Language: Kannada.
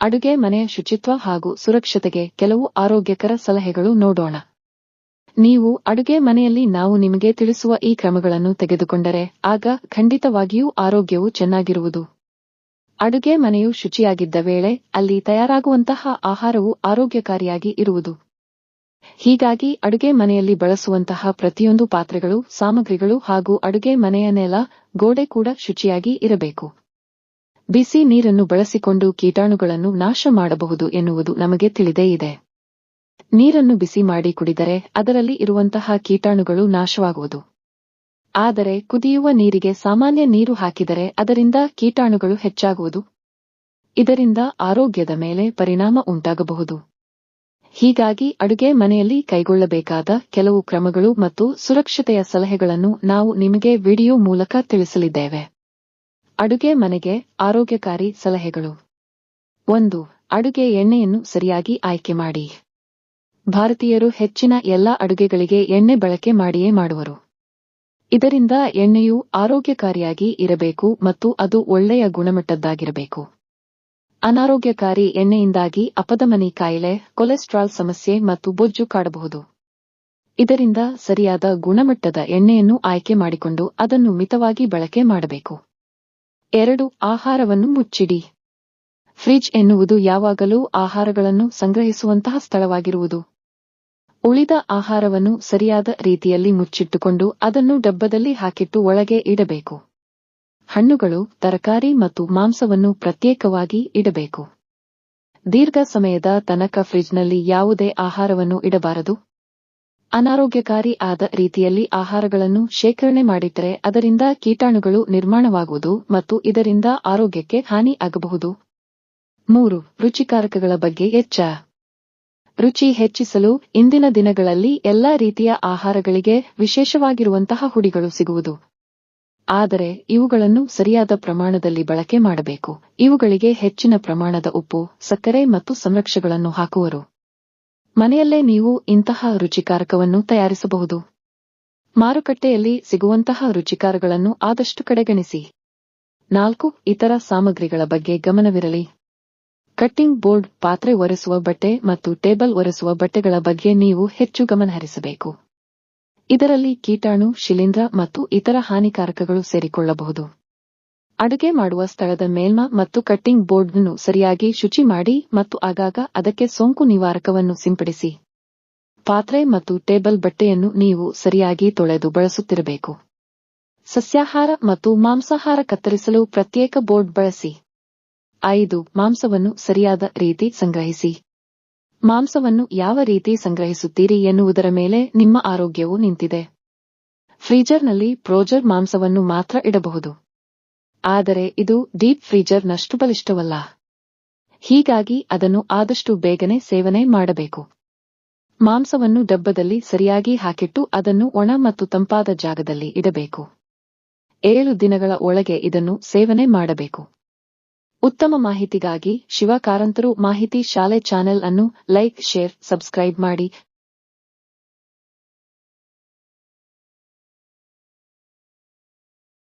ಅಡುಗೆ ಮನೆಯ ಶುಚಿತ್ವ ಹಾಗೂ ಸುರಕ್ಷತೆಗೆ ಕೆಲವು ಆರೋಗ್ಯಕರ ಸಲಹೆಗಳು ನೋಡೋಣ. ನೀವು ಅಡುಗೆ ಮನೆಯಲ್ಲಿ ನಾವು ನಿಮಗೆ ತಿಳಿಸುವ ಈ ಕ್ರಮಗಳನ್ನು ತೆಗೆದುಕೊಂಡರೆ ಆಗ ಖಂಡಿತವಾಗಿಯೂ ಆರೋಗ್ಯವು ಚೆನ್ನಾಗಿರುವುದು. ಅಡುಗೆ ಮನೆಯು ಶುಚಿಯಾಗಿದ್ದ ವೇಳೆ ಅಲ್ಲಿ ತಯಾರಾಗುವಂತಹ ಆಹಾರವು ಆರೋಗ್ಯಕಾರಿಯಾಗಿ ಇರುವುದು. ಹೀಗಾಗಿ ಅಡುಗೆ ಮನೆಯಲ್ಲಿ ಬಳಸುವಂತಹ ಪ್ರತಿಯೊಂದು ಪಾತ್ರೆಗಳು, ಸಾಮಗ್ರಿಗಳು ಹಾಗೂ ಅಡುಗೆ ಮನೆಯ ನೆಲ, ಗೋಡೆ ಕೂಡ ಶುಚಿಯಾಗಿ ಇರಬೇಕು. ಬಿಸಿ ನೀರನ್ನು ಬಳಸಿಕೊಂಡು ಕೀಟಾಣುಗಳನ್ನು ನಾಶ ಮಾಡಬಹುದು ಎನ್ನುವುದು ನಮಗೆ ತಿಳಿದೇ ಇದೆ. ನೀರನ್ನು ಬಿಸಿ ಮಾಡಿ ಕುಡಿದರೆ ಅದರಲ್ಲಿ ಇರುವಂತಹ ಕೀಟಾಣುಗಳು ನಾಶವಾಗುವುದು. ಆದರೆ ಕುದಿಯುವ ನೀರಿಗೆ ಸಾಮಾನ್ಯ ನೀರು ಹಾಕಿದರೆ ಅದರಿಂದ ಕೀಟಾಣುಗಳು ಹೆಚ್ಚಾಗುವುದು. ಇದರಿಂದ ಆರೋಗ್ಯದ ಮೇಲೆ ಪರಿಣಾಮ ಉಂಟಾಗಬಹುದು. ಹೀಗಾಗಿ ಅಡುಗೆ ಮನೆಯಲ್ಲಿ ಕೈಗೊಳ್ಳಬೇಕಾದ ಕೆಲವು ಕ್ರಮಗಳು ಮತ್ತು ಸುರಕ್ಷತೆಯ ಸಲಹೆಗಳನ್ನು ನಾವು ನಿಮಗೆ ವಿಡಿಯೋ ಮೂಲಕ ತಿಳಿಸಲಿದ್ದೇವೆ. ಅಡುಗೆ ಮನೆಗೆ ಆರೋಗ್ಯಕಾರಿ ಸಲಹೆಗಳು. ಒಂದು, ಅಡುಗೆ ಎಣ್ಣೆಯನ್ನು ಸರಿಯಾಗಿ ಆಯ್ಕೆ ಮಾಡಿ. ಭಾರತೀಯರು ಹೆಚ್ಚಿನ ಎಲ್ಲಾ ಅಡುಗೆಗಳಿಗೆ ಎಣ್ಣೆ ಬಳಕೆ ಮಾಡಿಯೇ ಮಾಡುವರು. ಇದರಿಂದ ಎಣ್ಣೆಯು ಆರೋಗ್ಯಕಾರಿಯಾಗಿ ಇರಬೇಕು ಮತ್ತು ಅದು ಒಳ್ಳೆಯ ಗುಣಮಟ್ಟದ್ದಾಗಿರಬೇಕು. ಅನಾರೋಗ್ಯಕಾರಿ ಎಣ್ಣೆಯಿಂದಾಗಿ ಅಪಧಮನಿ ಕಾಯಿಲೆ, ಕೊಲೆಸ್ಟ್ರಾಲ್ ಸಮಸ್ಯೆ ಮತ್ತು ಬೊಜ್ಜು ಕಾಡಬಹುದು. ಇದರಿಂದ ಸರಿಯಾದ ಗುಣಮಟ್ಟದ ಎಣ್ಣೆಯನ್ನು ಆಯ್ಕೆ ಮಾಡಿಕೊಂಡು ಅದನ್ನು ಮಿತವಾಗಿ ಬಳಕೆ ಮಾಡಬೇಕು. ಎರಡು, ಆಹಾರವನ್ನು ಮುಚ್ಚಿಡಿ. ಫ್ರಿಜ್ ಎನ್ನುವುದು ಯಾವಾಗಲೂ ಆಹಾರಗಳನ್ನು ಸಂಗ್ರಹಿಸುವಂತಹ ಸ್ಥಳವಾಗಿರುವುದು. ಉಳಿದ ಆಹಾರವನ್ನು ಸರಿಯಾದ ರೀತಿಯಲ್ಲಿ ಮುಚ್ಚಿಟ್ಟುಕೊಂಡು ಅದನ್ನು ಡಬ್ಬದಲ್ಲಿ ಹಾಕಿಟ್ಟು ಒಳಗೆ ಇಡಬೇಕು. ಹಣ್ಣುಗಳು, ತರಕಾರಿ ಮತ್ತು ಮಾಂಸವನ್ನು ಪ್ರತ್ಯೇಕವಾಗಿ ಇಡಬೇಕು. ದೀರ್ಘ ಸಮಯದ ತನಕ ಫ್ರಿಜ್ನಲ್ಲಿ ಯಾವುದೇ ಆಹಾರವನ್ನು ಇಡಬಾರದು. ಅನಾರೋಗ್ಯಕಾರಿ ಆದ ರೀತಿಯಲ್ಲಿ ಆಹಾರಗಳನ್ನು ಶೇಖರಣೆ ಮಾಡಿದರೆ ಅದರಿಂದ ಕೀಟಾಣುಗಳು ನಿರ್ಮಾಣವಾಗುವುದು ಮತ್ತು ಇದರಿಂದ ಆರೋಗ್ಯಕ್ಕೆ ಹಾನಿ ಆಗಬಹುದು. ಮೂರು, ರುಚಿಕಾರಕಗಳ ಬಗ್ಗೆ ಎಚ್ಚ ರುಚಿ ಹೆಚ್ಚಿಸಲು ಇಂದಿನ ದಿನಗಳಲ್ಲಿ ಎಲ್ಲಾ ರೀತಿಯ ಆಹಾರಗಳಿಗೆ ವಿಶೇಷವಾಗಿರುವಂತಹ ಹುಡಿಗಳು ಸಿಗುವುದು. ಆದರೆ ಇವುಗಳನ್ನು ಸರಿಯಾದ ಪ್ರಮಾಣದಲ್ಲಿ ಬಳಕೆ ಮಾಡಬೇಕು. ಇವುಗಳಿಗೆ ಹೆಚ್ಚಿನ ಪ್ರಮಾಣದ ಉಪ್ಪು, ಸಕ್ಕರೆ ಮತ್ತು ಸಂರಕ್ಷಗಳನ್ನು ಹಾಕುವರು. ಮನೆಯಲ್ಲೇ ನೀವು ಇಂತಹ ರುಚಿಕಾರಕವನ್ನು ತಯಾರಿಸಬಹುದು. ಮಾರುಕಟ್ಟೆಯಲ್ಲಿ ಸಿಗುವಂತಹ ರುಚಿಕಾರಗಳನ್ನು ಆದಷ್ಟು ಕಡೆಗಣಿಸಿ. ನಾಲ್ಕು, ಇತರ ಸಾಮಗ್ರಿಗಳ ಬಗ್ಗೆ ಗಮನವಿರಲಿ. ಕಟ್ಟಿಂಗ್ ಬೋರ್ಡ್, ಪಾತ್ರೆ ಒರೆಸುವ ಬಟ್ಟೆ ಮತ್ತು ಟೇಬಲ್ ಒರೆಸುವ ಬಟ್ಟೆಗಳ ಬಗ್ಗೆ ನೀವು ಹೆಚ್ಚು ಗಮನಹರಿಸಬೇಕು. ಇದರಲ್ಲಿ ಕೀಟಾಣು, ಶಿಲೀಂಧ್ರ ಮತ್ತು ಇತರ ಹಾನಿಕಾರಕಗಳು ಸೇರಿಕೊಳ್ಳಬಹುದು. ಅಡುಗೆ ಮಾಡುವ ಸ್ಥಳದ ಮೇಲ್ಮ ಮತ್ತು ಕಟ್ಟಿಂಗ್ ಬೋರ್ಡ್ ಅನ್ನು ಸರಿಯಾಗಿ ಶುಚಿ ಮಾಡಿ ಮತ್ತು ಆಗಾಗ ಅದಕ್ಕೆ ಸೋಂಕು ನಿವಾರಕವನ್ನು ಸಿಂಪಡಿಸಿ. ಪಾತ್ರೆ ಮತ್ತು ಟೇಬಲ್ ಬಟ್ಟೆಯನ್ನು ನೀವು ಸರಿಯಾಗಿ ತೊಳೆದು ಬಳಸುತ್ತಿರಬೇಕು. ಸಸ್ಯಾಹಾರ ಮತ್ತು ಮಾಂಸಾಹಾರ ಕತ್ತರಿಸಲು ಪ್ರತ್ಯೇಕ ಬೋರ್ಡ್ ಬಳಸಿ. ಐದು, ಮಾಂಸವನ್ನು ಸರಿಯಾದ ರೀತಿ ಸಂಗ್ರಹಿಸಿ. ಮಾಂಸವನ್ನು ಯಾವ ರೀತಿ ಸಂಗ್ರಹಿಸುತ್ತೀರಿ ಎನ್ನುವುದರ ಮೇಲೆ ನಿಮ್ಮ ಆರೋಗ್ಯವು ನಿಂತಿದೆ. ಫ್ರೀಜರ್ನಲ್ಲಿ ಪ್ರೋಜರ್ ಮಾಂಸವನ್ನು ಮಾತ್ರ ಇಡಬಹುದು. ಆದರೆ ಇದು ಡೀಪ್ ಫ್ರೀಜರ್ ನಷ್ಟು ಬಲಿಷ್ಠವಲ್ಲ. ಹೀಗಾಗಿ ಅದನ್ನು ಆದಷ್ಟು ಬೇಗನೆ ಸೇವನೆ ಮಾಡಬೇಕು. ಮಾಂಸವನ್ನು ಡಬ್ಬದಲ್ಲಿ ಸರಿಯಾಗಿ ಹಾಕಿಟ್ಟು ಅದನ್ನು ಒಣ ಮತ್ತು ತಂಪಾದ ಜಾಗದಲ್ಲಿ ಇಡಬೇಕು. ಏಳು ದಿನಗಳ ಒಳಗೆ ಇದನ್ನು ಸೇವನೆ ಮಾಡಬೇಕು. ಉತ್ತಮ ಮಾಹಿತಿಗಾಗಿ ಶಿವಕಾರಂತರು ಮಾಹಿತಿ ಶಾಲೆ ಚಾನೆಲ್ ಅನ್ನು ಲೈಕ್, ಶೇರ್, ಸಬ್ಸ್ಕ್ರೈಬ್ ಮಾಡಿ.